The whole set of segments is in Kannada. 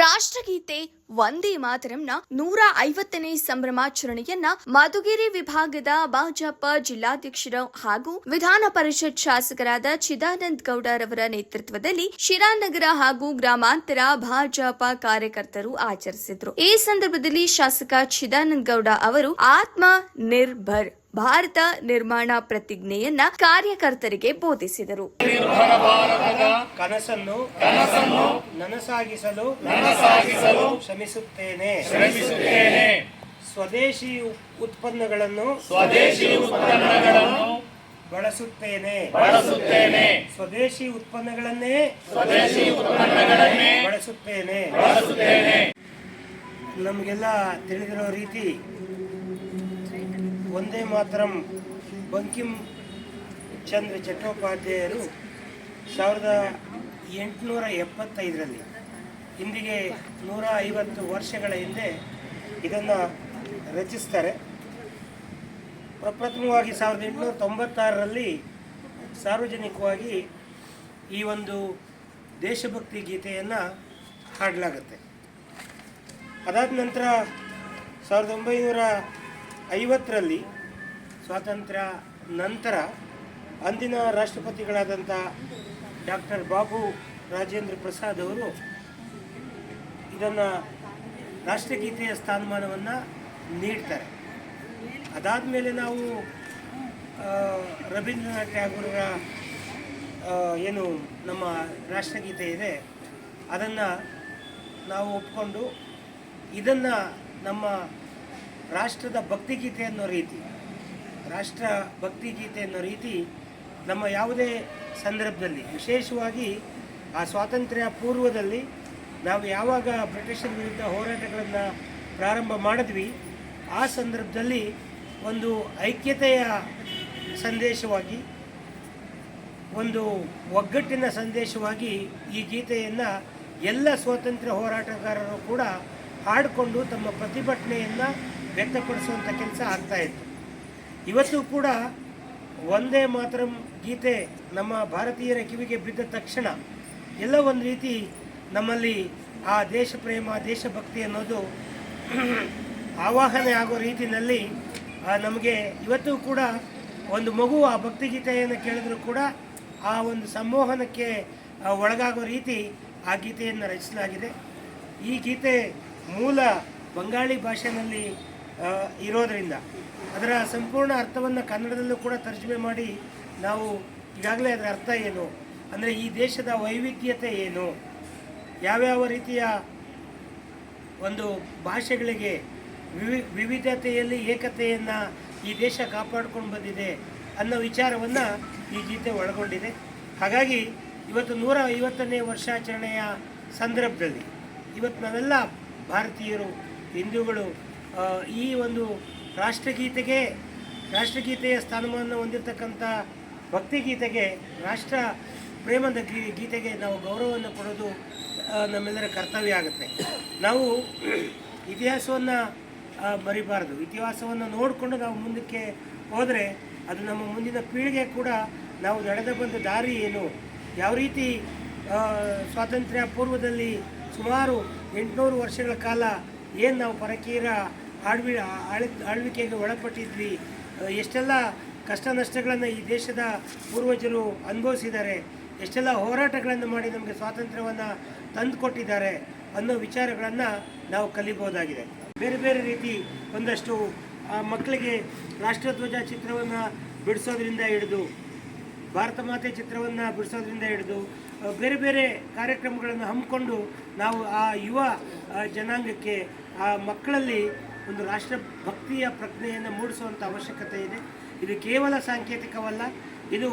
ರಾಷ್ಟ್ರಗೀತೆ ವಂದೇ ಮಾತರಂನ ನೂರ ಐವತ್ತನೇ ಸಂಭ್ರಮಾಚರಣೆಯನ್ನ ಮಧುಗಿರಿ ವಿಭಾಗದ ಭಾಜಪ ಜಿಲ್ಲಾಧ್ಯಕ್ಷರು ಹಾಗೂ ವಿಧಾನ ಪರಿಷತ್ ಶಾಸಕರಾದ ಚಿದಾನಂದ ಗೌಡರವರ ನೇತೃತ್ವದಲ್ಲಿ ಶಿರಾನಗರ ಹಾಗೂ ಗ್ರಾಮಾಂತರ ಭಾಜಪ ಕಾರ್ಯಕರ್ತರು ಆಚರಿಸಿದ್ರು. ಈ ಸಂದರ್ಭದಲ್ಲಿ ಶಾಸಕ ಚಿದಾನಂದ ಗೌಡ ಅವರು ಆತ್ಮ ನಿರ್ಭರ್ ಭಾರತ ನಿರ್ಮಾಣ ಪ್ರತಿಜ್ಞೆಯನ್ನ ಕಾರ್ಯಕರ್ತರಿಗೆ ಬೋಧಿಸಿದರು. ಕನಸನ್ನು ಕನಸನ್ನು ನನಸಾಗಿಸಲು ನನಸಾಗಿಸಲು ಶ್ರಮಿಸುತ್ತೇನೆ. ಶ್ರಮಿಸುತ್ತೇನೆ. ಸ್ವದೇಶಿ ಉತ್ಪನ್ನಗಳನ್ನು ಸ್ವದೇಶಿ ಉತ್ಪನ್ನಗಳನ್ನು ಬಳಸುತ್ತೇನೆ. ಬಳಸುತ್ತೇನೆ. ಸ್ವದೇಶಿ ಉತ್ಪನ್ನಗಳನ್ನೇ ಸ್ವದೇಶಿ ಉತ್ಪನ್ನಗಳನ್ನೇ ಬಳಸುತ್ತೇನೆ. ಬಳಸುತ್ತೇನೆ. ನಮಗೆಲ್ಲ ತಿಳಿದಿರೋ ರೀತಿ ಒಂದೇ ಮಾತರಂ ಬಂಕಿಂ ಚಂದ್ರ ಚಟ್ಟೋಪಾಧ್ಯಾಯರು ಸಾವಿರದ ಎಂಟುನೂರ ಎಪ್ಪತ್ತೈದರಲ್ಲಿ, ಇಂದಿಗೆ ನೂರ ಐವತ್ತು ವರ್ಷಗಳ ಹಿಂದೆ ಇದನ್ನು ರಚಿಸ್ತಾರೆ. ಪ್ರಪ್ರಥಮವಾಗಿ ಸಾವಿರದ ಎಂಟುನೂರ ತೊಂಬತ್ತಾರರಲ್ಲಿ ಸಾರ್ವಜನಿಕವಾಗಿ ಈ ಒಂದು ದೇಶಭಕ್ತಿ ಗೀತೆಯನ್ನು ಹಾಡಲಾಗುತ್ತೆ. ಅದಾದ ನಂತರ ಸಾವಿರದ ಒಂಬೈನೂರ ಐವತ್ತರಲ್ಲಿ ಸ್ವಾತಂತ್ರ್ಯ ನಂತರ ಅಂದಿನ ರಾಷ್ಟ್ರಪತಿಗಳಾದಂಥ ಡಾಕ್ಟರ್ ಬಾಬು ರಾಜೇಂದ್ರ ಪ್ರಸಾದ್ ಅವರು ಇದನ್ನು ರಾಷ್ಟ್ರಗೀತೆಯ ಸ್ಥಾನಮಾನವನ್ನು ನೀಡ್ತಾರೆ. ಅದಾದಮೇಲೆ ನಾವು ಆ, ರವೀಂದ್ರನಾಥ್ ಟ್ಯಾಗೂರ ಏನು ನಮ್ಮ ರಾಷ್ಟ್ರಗೀತೆ ಇದೆ ಅದನ್ನು ನಾವು ಒಪ್ಕೊಂಡು ಇದನ್ನು ನಮ್ಮ ರಾಷ್ಟ್ರದ ಭಕ್ತಿಗೀತೆ ಅನ್ನೋ ರೀತಿ, ರಾಷ್ಟ್ರ ಭಕ್ತಿಗೀತೆ ಅನ್ನೋ ರೀತಿ ನಮ್ಮ ಯಾವುದೇ ಸಂದರ್ಭದಲ್ಲಿ, ವಿಶೇಷವಾಗಿ ಆ ಸ್ವಾತಂತ್ರ್ಯ ಪೂರ್ವದಲ್ಲಿ ನಾವು ಯಾವಾಗ ಬ್ರಿಟಿಷರ ವಿರುದ್ಧ ಹೋರಾಟಗಳನ್ನು ಪ್ರಾರಂಭ ಮಾಡಿದ್ವಿ, ಆ ಸಂದರ್ಭದಲ್ಲಿ ಒಂದು ಐಕ್ಯತೆಯ ಸಂದೇಶವಾಗಿ, ಒಂದು ಒಗ್ಗಟ್ಟಿನ ಸಂದೇಶವಾಗಿ ಈ ಗೀತೆಯನ್ನು ಎಲ್ಲ ಸ್ವಾತಂತ್ರ್ಯ ಹೋರಾಟಗಾರರು ಕೂಡ ಹಾಡಿಕೊಂಡು ತಮ್ಮ ಪ್ರತಿಭಟನೆಯನ್ನು ವ್ಯಕ್ತಪಡಿಸುವಂಥ ಕೆಲಸ ಆಗ್ತಾಯಿತ್ತು ಇವತ್ತು ಕೂಡ ಒಂದೇ ಮಾತ್ರ ಗೀತೆ ನಮ್ಮ ಭಾರತೀಯರ ಕಿವಿಗೆ ಬಿದ್ದ ತಕ್ಷಣ ಎಲ್ಲ ಒಂದು ರೀತಿ ನಮ್ಮಲ್ಲಿ ಆ ದೇಶ ಪ್ರೇಮ ದೇಶಭಕ್ತಿ ಅನ್ನೋದು ಆವಾಹನೆ ಆಗೋ ರೀತಿಯಲ್ಲಿ ನಮಗೆ ಇವತ್ತು ಕೂಡ ಒಂದು ಮಗು ಆ ಭಕ್ತಿಗೀತೆಯನ್ನು ಕೇಳಿದ್ರು ಕೂಡ ಆ ಒಂದು ಸಂಮೋಹನಕ್ಕೆ ಒಳಗಾಗೋ ರೀತಿ ಆ ಗೀತೆಯನ್ನು ರಚಿಸಲಾಗಿದೆ. ಈ ಗೀತೆ ಮೂಲ ಬಂಗಾಳಿ ಭಾಷೆಯಲ್ಲಿ ಇರೋದರಿಂದ. ಅದರ ಸಂಪೂರ್ಣ ಅರ್ಥವನ್ನು ಕನ್ನಡದಲ್ಲೂ ಕೂಡ ತರ್ಜುಮೆ ಮಾಡಿ ನಾವು ಈಗಾಗಲೇ ಅದರ ಅರ್ಥ ಏನು? ಅಂದರೆ ಈ ದೇಶದ ವೈವಿಧ್ಯತೆ ಏನು? ಯಾವ್ಯಾವ ರೀತಿಯ ಒಂದು ಭಾಷೆಗಳಿಗೆ ವಿವಿ, ವಿವಿಧತೆಯಲ್ಲಿ ಏಕತೆಯನ್ನು ಈ ದೇಶ ಕಾಪಾಡ್ಕೊಂಡು ಬಂದಿದೆ ಅನ್ನೋ ವಿಚಾರವನ್ನು ಈ ಗೀತೆ ಒಳಗೊಂಡಿದೆ. ಹಾಗಾಗಿ ಇವತ್ತು ನೂರ ಐವತ್ತನೇ ವರ್ಷಾಚರಣೆಯ ಸಂದರ್ಭದಲ್ಲಿ ಇವತ್ತು ನಾವೆಲ್ಲ ಭಾರತೀಯರು, ಹಿಂದೂಗಳು ಈ ಒಂದು ರಾಷ್ಟ್ರಗೀತೆಗೆ, ರಾಷ್ಟ್ರಗೀತೆಯ ಸ್ಥಾನಮಾನ ಹೊಂದಿರತಕ್ಕಂಥ ಭಕ್ತಿಗೀತೆಗೆ, ರಾಷ್ಟ್ರ ಪ್ರೇಮದ ಗೀ ಗೀತೆಗೆ ನಾವು ಗೌರವವನ್ನು ಕೊಡೋದು ನಮ್ಮೆಲ್ಲರ ಕರ್ತವ್ಯ ಆಗುತ್ತೆ. ನಾವು ಇತಿಹಾಸವನ್ನು ಮರಿಬಾರ್ದು. ಇತಿಹಾಸವನ್ನು ನೋಡಿಕೊಂಡು ನಾವು ಮುಂದಕ್ಕೆ ಹೋದರೆ, ಅದು ನಮ್ಮ ಮುಂದಿನ ಪೀಳಿಗೆ ಕೂಡ ನಾವು ನಡೆದು ಬಂದ ದಾರಿ ಏನು? ಯಾವ ರೀತಿ ಸ್ವಾತಂತ್ರ್ಯ ಪೂರ್ವದಲ್ಲಿ ಸುಮಾರು ಎಂಟುನೂರು ವರ್ಷಗಳ ಕಾಲ ಏನು ನಾವು ಪರಕೀಯರ ಆಳ್ವಿ ಆಳ್ ಆಳ್ವಿಕೆಗೆ ಒಳಪಟ್ಟಿದ್ವಿ. ಎಷ್ಟೆಲ್ಲ ಕಷ್ಟ ನಷ್ಟಗಳನ್ನು ಈ ದೇಶದ ಪೂರ್ವಜರು ಅನುಭವಿಸಿದ್ದಾರೆ, ಎಷ್ಟೆಲ್ಲ ಹೋರಾಟಗಳನ್ನು ಮಾಡಿ ನಮಗೆ ಸ್ವಾತಂತ್ರ್ಯವನ್ನು ತಂದು ಕೊಟ್ಟಿದ್ದಾರೆ ಅನ್ನೋ ವಿಚಾರಗಳನ್ನು ನಾವು ಕಲಿಬೋದಾಗಿದೆ ಬೇರೆ ಬೇರೆ ರೀತಿ ಒಂದಷ್ಟು ಮಕ್ಕಳಿಗೆ ರಾಷ್ಟ್ರಧ್ವಜ ಚಿತ್ರವನ್ನು ಬಿಡಿಸೋದ್ರಿಂದ ಹಿಡಿದು, ಭಾರತ ಮಾತೆ ಚಿತ್ರವನ್ನು ಬಿಡಿಸೋದ್ರಿಂದ ಹಿಡಿದು ಬೇರೆ ಬೇರೆ ಕಾರ್ಯಕ್ರಮಗಳನ್ನು ಹಮ್ಮಿಕೊಂಡು ನಾವು ಆ ಯುವ ಜನಾಂಗಕ್ಕೆ, ಆ, ಮಕ್ಕಳಲ್ಲಿ ಒಂದು ರಾಷ್ಟ್ರ ಭಕ್ತಿಯ ಪ್ರಜ್ಞೆಯನ್ನು ಮೂಡಿಸುವಂಥ ಅವಶ್ಯಕತೆ ಇದೆ. ಇದು ಕೇವಲ ಸಾಂಕೇತಿಕವಲ್ಲ, ಇದು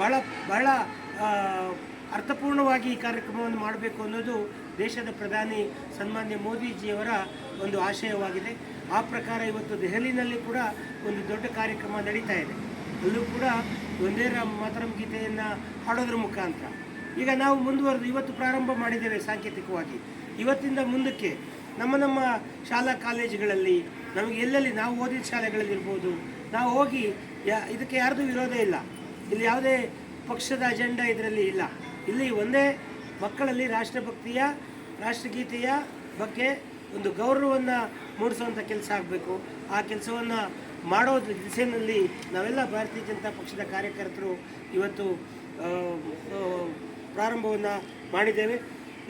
ಬಹಳ ಬಹಳ ಅರ್ಥಪೂರ್ಣವಾಗಿ ಈ ಕಾರ್ಯಕ್ರಮವನ್ನು ಮಾಡಬೇಕು ಅನ್ನೋದು ದೇಶದ ಪ್ರಧಾನಿ ಸನ್ಮಾನ್ಯ ಮೋದಿಜಿಯವರ ಒಂದು ಆಶಯವಾಗಿದೆ. ಆ ಪ್ರಕಾರ ಇವತ್ತು ದೆಹಲಿನಲ್ಲಿ ಕೂಡ ಒಂದು ದೊಡ್ಡ ಕಾರ್ಯಕ್ರಮ ನಡೀತಾ ಇದೆ. ಅಲ್ಲೂ ಕೂಡ ಒಂದೇ ರಾಮ್ ಮಾತರಂ ಗೀತೆಯನ್ನು ಹಾಡೋದ್ರ ಮುಖಾಂತರ. ಈಗ ನಾವು ಮುಂದುವರೆದು ಇವತ್ತು ಪ್ರಾರಂಭ ಮಾಡಿದ್ದೇವೆ ಸಾಂಕೇತಿಕವಾಗಿ. ಇವತ್ತಿಂದ ಮುಂದಕ್ಕೆ ನಮ್ಮ ನಮ್ಮ ಶಾಲಾ ಕಾಲೇಜುಗಳಲ್ಲಿ, ನಮಗೆ ಎಲ್ಲೆಲ್ಲಿ ನಾವು ಓದಿದ ಶಾಲೆಗಳಲ್ಲಿರ್ಬೋದು, ನಾವು ಹೋಗಿ ಯಾ, ಇದಕ್ಕೆ ಯಾರ್ದು ವಿರೋಧ ಇಲ್ಲ. ಇಲ್ಲಿ ಯಾವುದೇ ಪಕ್ಷದ ಅಜೆಂಡಾ ಇದರಲ್ಲಿ ಇಲ್ಲ. ಇಲ್ಲಿ ಒಂದೇ ಮಕ್ಕಳಲ್ಲಿ ರಾಷ್ಟ್ರಭಕ್ತಿಯ, ರಾಷ್ಟ್ರಗೀತೆಯ ಬಗ್ಗೆ ಒಂದು ಗೌರವವನ್ನು ಮೂಡಿಸುವಂಥ ಕೆಲಸ ಆಗಬೇಕು. ಆ ಕೆಲಸವನ್ನು ಮಾಡೋ ದಿಸೆಯಲ್ಲಿ ನಾವೆಲ್ಲ ಭಾರತೀಯ ಜನತಾ ಪಕ್ಷದ ಕಾರ್ಯಕರ್ತರು ಇವತ್ತು ಪ್ರಾರಂಭವನ್ನು ಮಾಡಿದ್ದೇವೆ.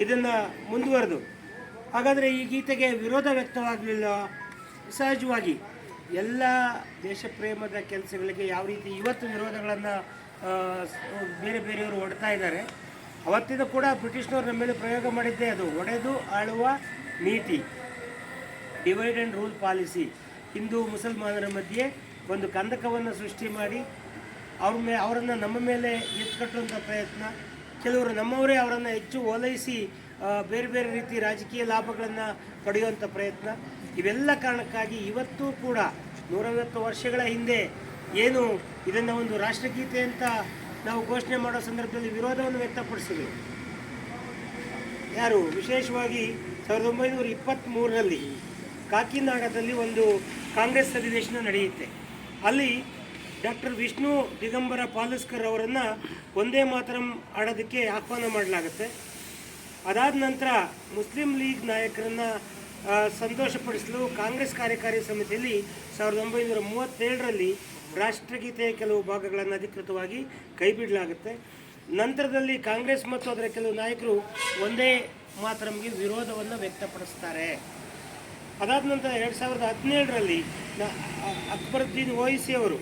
ಇದನ್ನು ಮುಂದುವರೆದು. ಹಾಗಾದರೆ ಈ ಗೀತೆಗೆ ವಿರೋಧ ವ್ಯಕ್ತವಾಗಲಿಲ್ಲ. ಸಹಜವಾಗಿ ಎಲ್ಲ ದೇಶಪ್ರೇಮದ ಕೆಲಸಗಳಿಗೆ ಯಾವ ರೀತಿ ಇವತ್ತು ವಿರೋಧಗಳನ್ನು ಬೇರೆ ಬೇರೆಯವರು ಹೊಡ್ತಾ ಇದ್ದಾರೆ, ಅವತ್ತಿಂದ ಕೂಡ ಬ್ರಿಟಿಷ್ನವ್ರು ನಮ್ಮ ಮೇಲೆ ಪ್ರಯೋಗ ಮಾಡಿದ್ದೇ ಅದು. ಒಡೆದು ಆಳುವ ನೀತಿ. Divide and rule policy Hindu ಮುಸಲ್ಮಾನರ ಮಧ್ಯೆ ಒಂದು ಕಂದಕವನ್ನು ಸೃಷ್ಟಿ ಮಾಡಿ, ಅವ್ರ ಮೇ, ಅವರನ್ನು ನಮ್ಮ ಮೇಲೆ ಎತ್ಕಟ್ಟುವಂಥ ಪ್ರಯತ್ನ ಕೆಲವರು ನಮ್ಮವರೇ ಅವರನ್ನು ಹೆಚ್ಚು ಓಲೈಸಿ ಬೇರೆ ಬೇರೆ ರೀತಿ ರಾಜಕೀಯ ಲಾಭಗಳನ್ನು ಪಡೆಯುವಂಥ ಪ್ರಯತ್ನ. ಇವೆಲ್ಲ ಕಾರಣಕ್ಕಾಗಿ ಇವತ್ತೂ ಕೂಡ ನೂರೈವತ್ತು ವರ್ಷಗಳ ಹಿಂದೆ ಏನು ಇದನ್ನು ಒಂದು ರಾಷ್ಟ್ರಗೀತೆ ಅಂತ ನಾವು ಘೋಷಣೆ ಮಾಡೋ ಸಂದರ್ಭದಲ್ಲಿ ವಿರೋಧವನ್ನು ವ್ಯಕ್ತಪಡಿಸಿದ್ವಿ ಯಾರು? ವಿಶೇಷವಾಗಿ ಸಾವಿರದ ಒಂಬೈನೂರ ಇಪ್ಪತ್ತ್ಮೂರರಲ್ಲಿ ಕಾಕಿನಾಡದಲ್ಲಿ ಒಂದು ಕಾಂಗ್ರೆಸ್ ಅಧಿವೇಶನ ನಡೆಯುತ್ತೆ. ಅಲ್ಲಿ ಡಾಕ್ಟರ್ ವಿಷ್ಣು ದಿಗಂಬರ ಪಾಲಸ್ಕರ್ ಅವರನ್ನು ಒಂದೇ ಮಾತರಂ ಆಡೋದಕ್ಕೆ ಆಹ್ವಾನ ಮಾಡಲಾಗುತ್ತೆ. ಅದಾದ ನಂತರ ಮುಸ್ಲಿಂ ಲೀಗ್ ನಾಯಕರನ್ನು ಸಂತೋಷಪಡಿಸಲು ಕಾಂಗ್ರೆಸ್ ಕಾರ್ಯಕಾರಿ ಸಮಿತಿಯಲ್ಲಿ ಸಾವಿರದ ಒಂಬೈನೂರ ಮೂವತ್ತೇಳರಲ್ಲಿ ರಾಷ್ಟ್ರಗೀತೆಯ ಕೆಲವು ಭಾಗಗಳನ್ನು ಅಧಿಕೃತವಾಗಿ ಕೈಬಿಡಲಾಗುತ್ತೆ. ನಂತರದಲ್ಲಿ ಕಾಂಗ್ರೆಸ್ ಮತ್ತು ಅದರ ಕೆಲವು ನಾಯಕರು ಒಂದೇ ಮಾತರಂಗೆ ವಿರೋಧವನ್ನು ವ್ಯಕ್ತಪಡಿಸ್ತಾರೆ. ಅದಾದ ನಂತರ ಎರಡು ಸಾವಿರದ ಹದಿನೇಳರಲ್ಲಿ ಅಕ್ಬರುದ್ದೀನ್ ಓಯಿಸಿ ಅವರು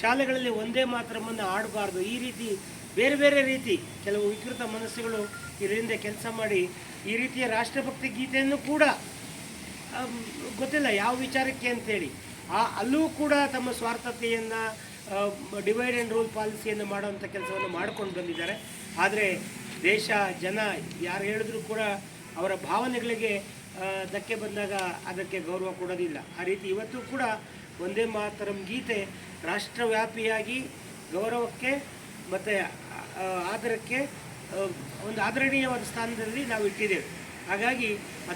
ಶಾಲೆಗಳಲ್ಲಿ ಒಂದೇ ಮಾತ್ರವನ್ನು ಆಡಬಾರ್ದು. ಈ ರೀತಿ ಬೇರೆ ಬೇರೆ ರೀತಿ ಕೆಲವು ವಿಕೃತ ಮನಸ್ಸುಗಳು ಇದರಿಂದ ಕೆಲಸ ಮಾಡಿ ಈ ರೀತಿಯ ರಾಷ್ಟ್ರಭಕ್ತಿ ಗೀತೆಯನ್ನು ಕೂಡ ಗೊತ್ತಿಲ್ಲ ಯಾವ ವಿಚಾರಕ್ಕೆ ಅಂತೇಳಿ. ಆ, ಅಲ್ಲೂ ಕೂಡ ತಮ್ಮ ಸ್ವಾರ್ಥತೆಯನ್ನು ಡಿವೈಡ್ ಆ್ಯಂಡ್ ರೂಲ್ ಪಾಲಿಸಿಯನ್ನು ಮಾಡುವಂಥ ಕೆಲಸವನ್ನು ಮಾಡ್ಕೊಂಡು ಬಂದಿದ್ದಾರೆ. ಆದರೆ ದೇಶ, ಜನ ಯಾರು ಹೇಳಿದ್ರು ಕೂಡ ಅವರ ಭಾವನೆಗಳಿಗೆ ಧಕ್ಕೆ ಬಂದಾಗ ಅದಕ್ಕೆ ಗೌರವ ಕೊಡೋದಿಲ್ಲ. ಆ ರೀತಿ ಇವತ್ತು ಕೂಡ ಒಂದೇ ಮಾತರಂ ಗೀತೆ ರಾಷ್ಟ್ರವ್ಯಾಪಿಯಾಗಿ ಗೌರವಕ್ಕೆ ಮತ್ತು ಆದರಕ್ಕೆ ಒಂದು ಆದರಣೀಯವಾದ ಸ್ಥಾನದಲ್ಲಿ ನಾವು ಇಟ್ಟಿದ್ದೇವೆ. ಹಾಗಾಗಿ ಅದರ